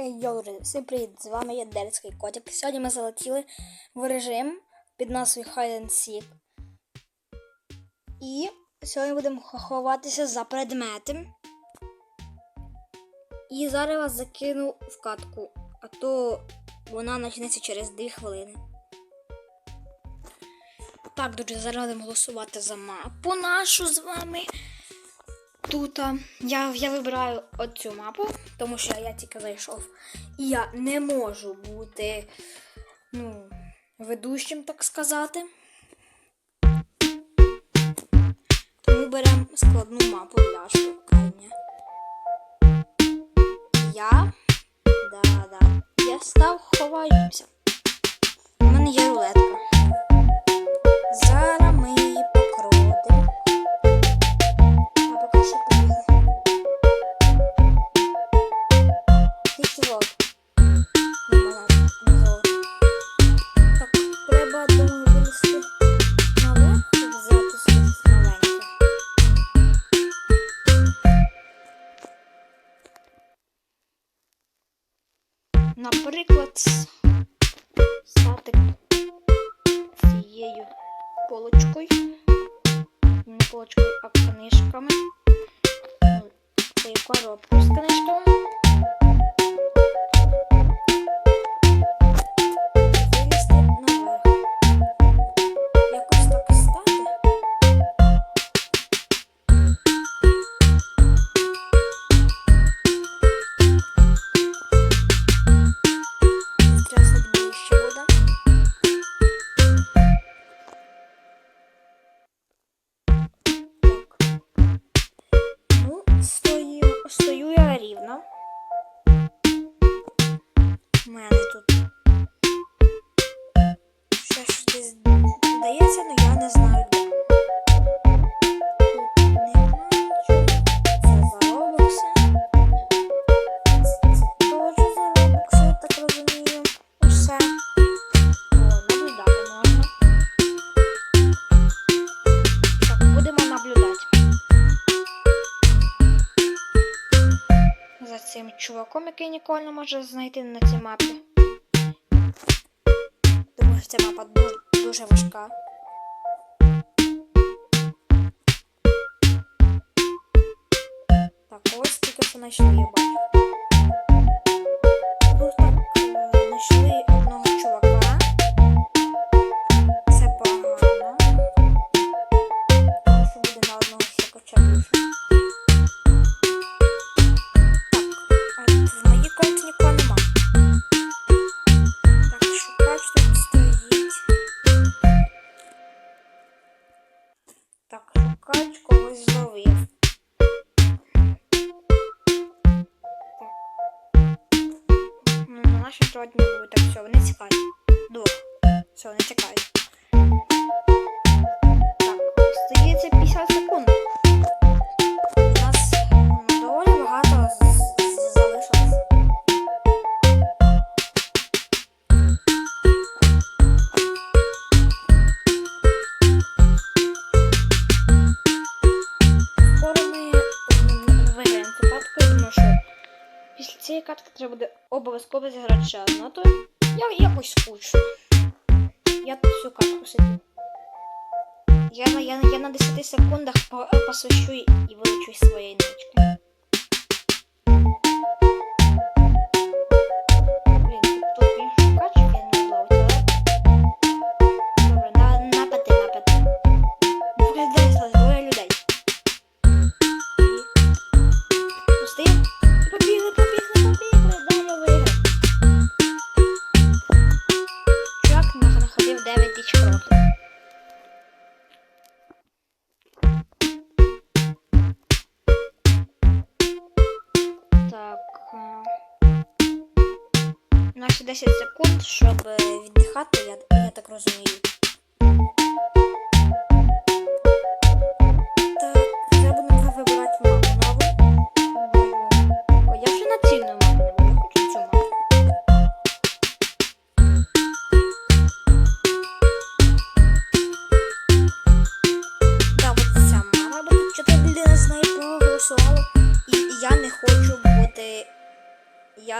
Йоу, друзі, всім привіт! З вами я Дерецький Котик. Сьогодні ми залетіли в режим під назвою Hide and Seek. І сьогодні будемо ховатися за предмети. І зараз вас закину в катку, а то вона почнеться через 2 хвилини. Так, друзі, зараз будемо голосувати за мапу нашу з вами. Тут я, я вибираю оцю мапу, тому що я тільки зайшов. І я не можу бути ну, ведущим, так сказати. Тому беремо складну мапу для шукання. Я. Да, да. Я став ховаюся. У мене є рулетка. Зараз ми її покрутимо. А поки Не полочкою, а книжками. Цією коробкою з книжками. Чуваком, який ніколи не може знайти на цій мапі. Думаю, що ця мапа дуже, важка. Так, ось тільки що знайшли, я бачу. Просто е, знайшли буде обов'язково зіграти ще одну. А то я якось скучно. Я тут всю катку сидів. Я, я, я на 10 секундах по- посвящу і і вилечу із своєї нички. 10 секунд, щоб віддихати, я, я так розумію.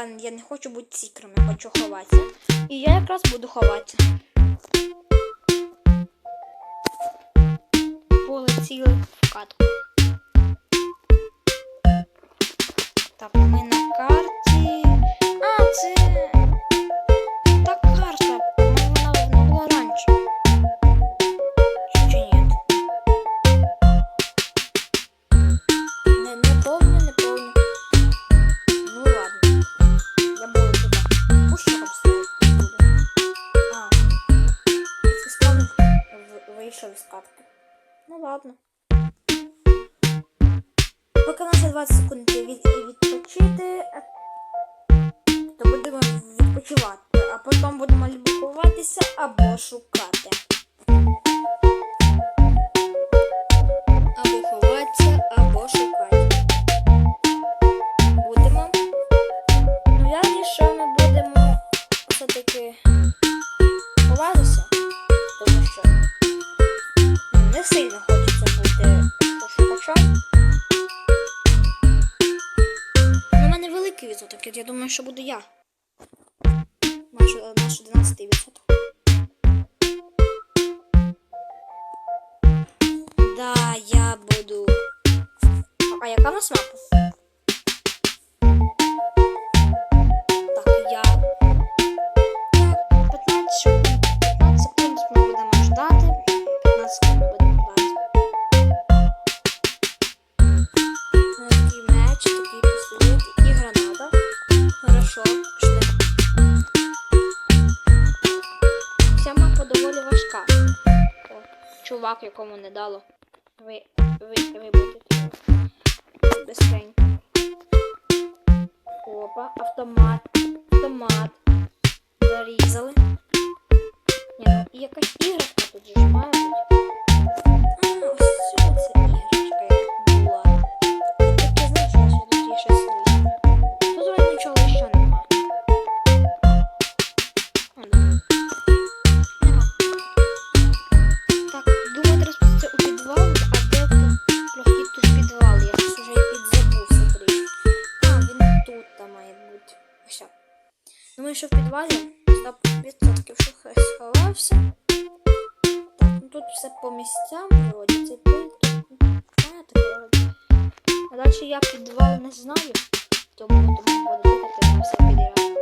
Я не хочу бути цікром, я хочу ховатися. І я якраз буду ховатися. Полетіли в катку. Так, ми на карті. А, це. Ну ладно. Поки нас є 20 секунд від, відпочити, е, то будемо відпочивати, а потім будемо або або шукати. Великий відсоток, я думаю, що буду я. Наш, наш 11 відсоток. Да, я буду. А яка в нас мапа? Чувак, якому не дало. Ви, ви, вибити. Быстренько. Опа, автомат, автомат. Зарізали. Ні, ну якась іграшка тут же має бути. А, ось це іграшка була. Так я знаю, що тут є щось В 100% що хтось сховався. Ну тут все по місцям вроді. Цей пункт знаєте, вроді. А далі я підвал не знаю. Тому буду ходити все підряд.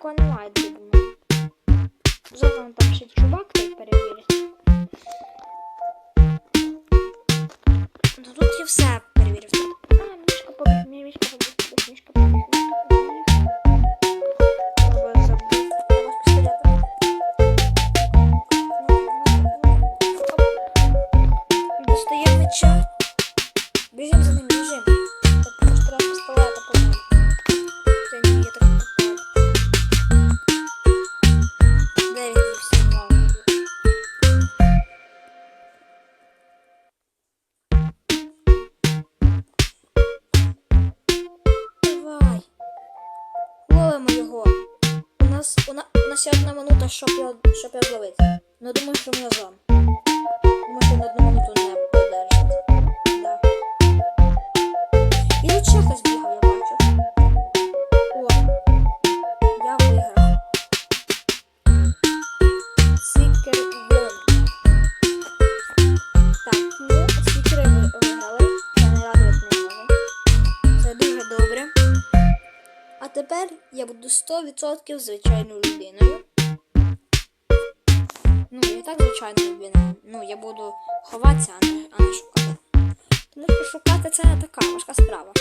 Нікого немає, там ще чувак так перевірить. Щоб його, щоб зловити. Ну, думаю, що ми зловимо. Думаю, що на одну минуту не подержить. Да. І тут ще хтось бігав, я бачу. О, я виграв. Сікер вон. Так, ну, сікери ви виграли. Це не радувати не може. Це дуже добре. А тепер я буду 100% звичайною людиною. Ну, я так звичайно людиною. Ну, я буду ховатися, а не, а не шукати. Тому що шукати це така важка справа.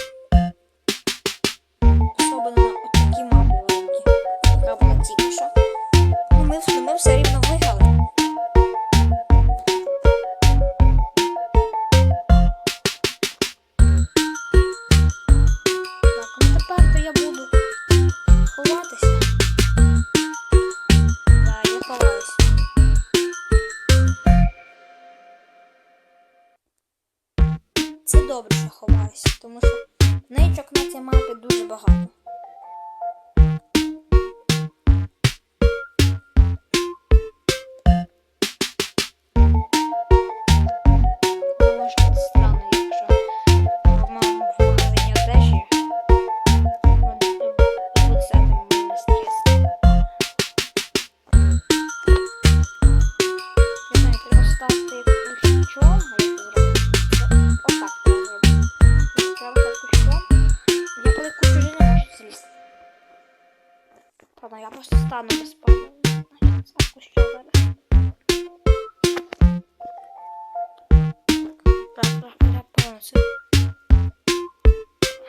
вернуться.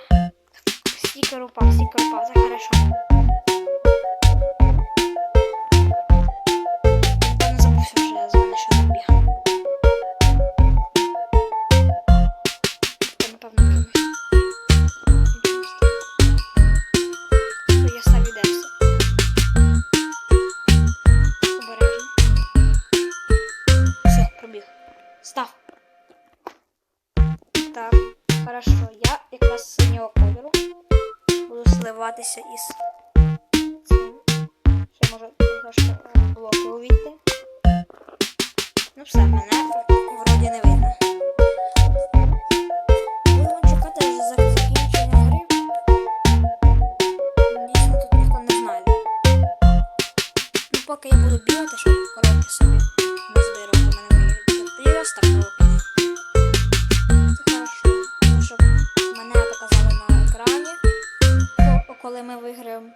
Так, стикер упал, стикер упал, так хорошо. Так, хорошо, я якраз синього кольору буду сливатися із цим. Ще може е, блоки увійти. Ну все, мене вроді не видно. Ну, ну, поки я буду бігати, щоб коли ми виграємо.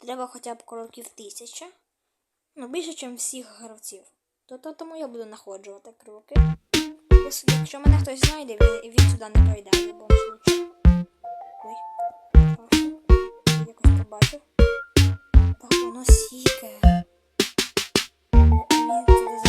Треба хоча б кроків тисяча. Ну, більше, ніж всіх гравців. То, то тому я буду находжувати кроки. Якщо мене хтось знайде, він, він сюди не пройде в будь-якому случаю. Ой, я якось побачив. Так, воно сіке. Він туди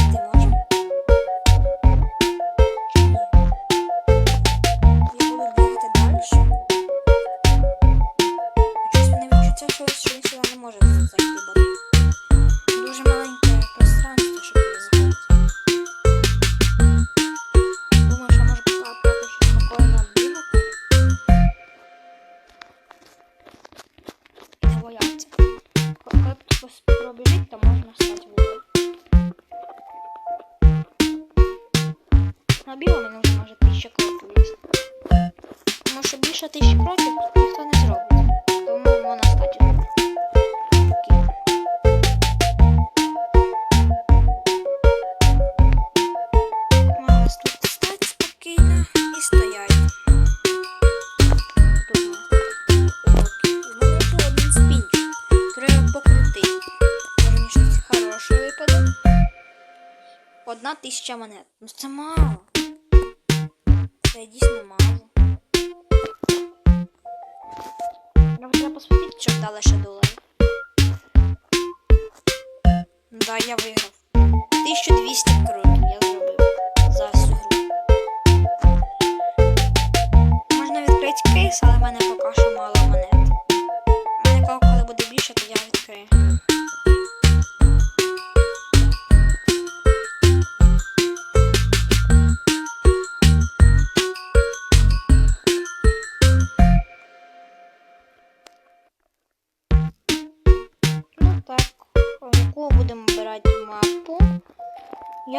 тисяча монет. Ну це мало. Це дійсно мало. Нам треба посмотрити, що дали ще доларів. Ну да, я виграв. 1200 кроків я зробив за всю гру. Можна відкрити кейс, але в мене поки що мало.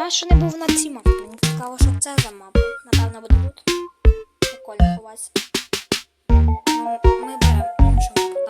Я ще не був на цій мапі. Мені цікаво, що це за мапа. Напевно, буде тут. Прикольно ховатися. Ну, ми беремо іншу мапу.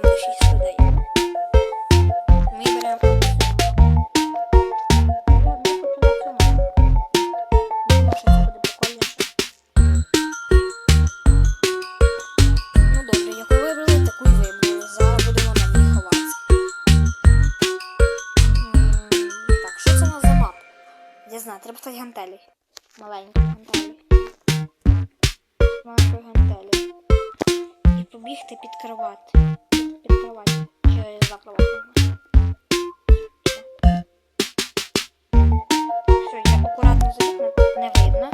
залізти під кровать. Під кровать. Чи за кровать. Все, я акуратно залізну, не видно.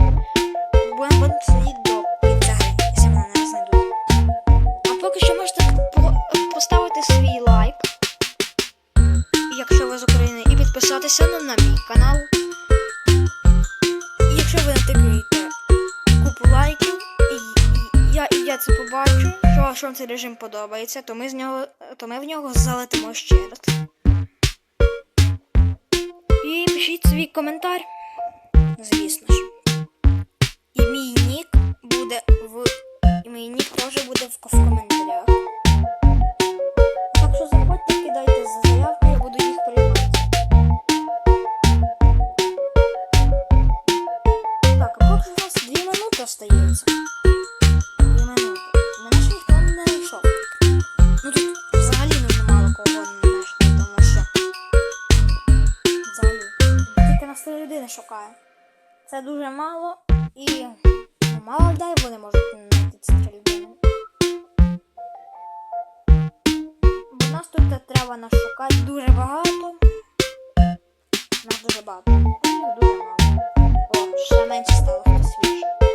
Цей режим подобається, то ми з нього, то ми в нього залетимо ще раз. І пишіть свій коментар, звісно ж. І мій нік буде в. І мій нік теж буде в, в треба нас шукати дуже багато. Нас дуже багато. Дуже багато. О, ще менше стало хтось свіже.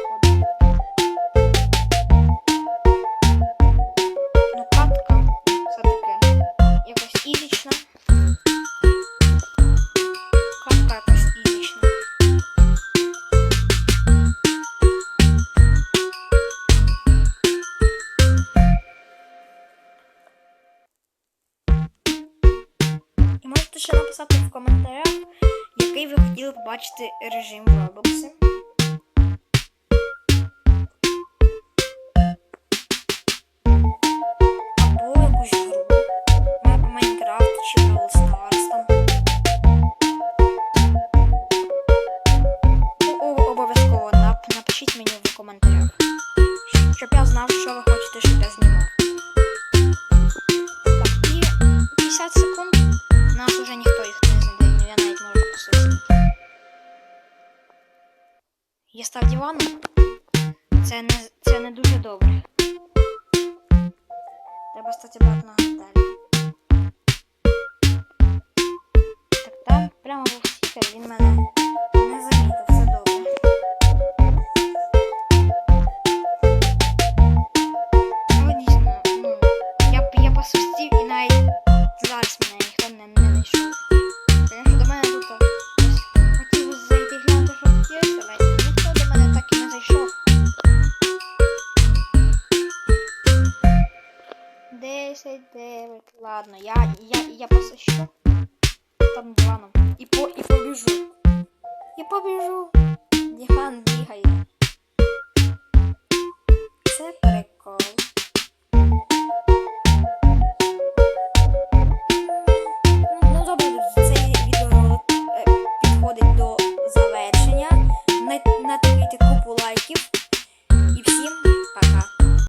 Можете ще написати в коментарях, який ви хотіли побачити режим в Roblox. Я став диваном. Це не, це не дуже добре. Треба стати брати на готелі. Так прямо був стікер, він мене не 29. Ладно, я, я, я посощу. Там Диваном. И, по, и побежу. И побежу. Диван бегает. Це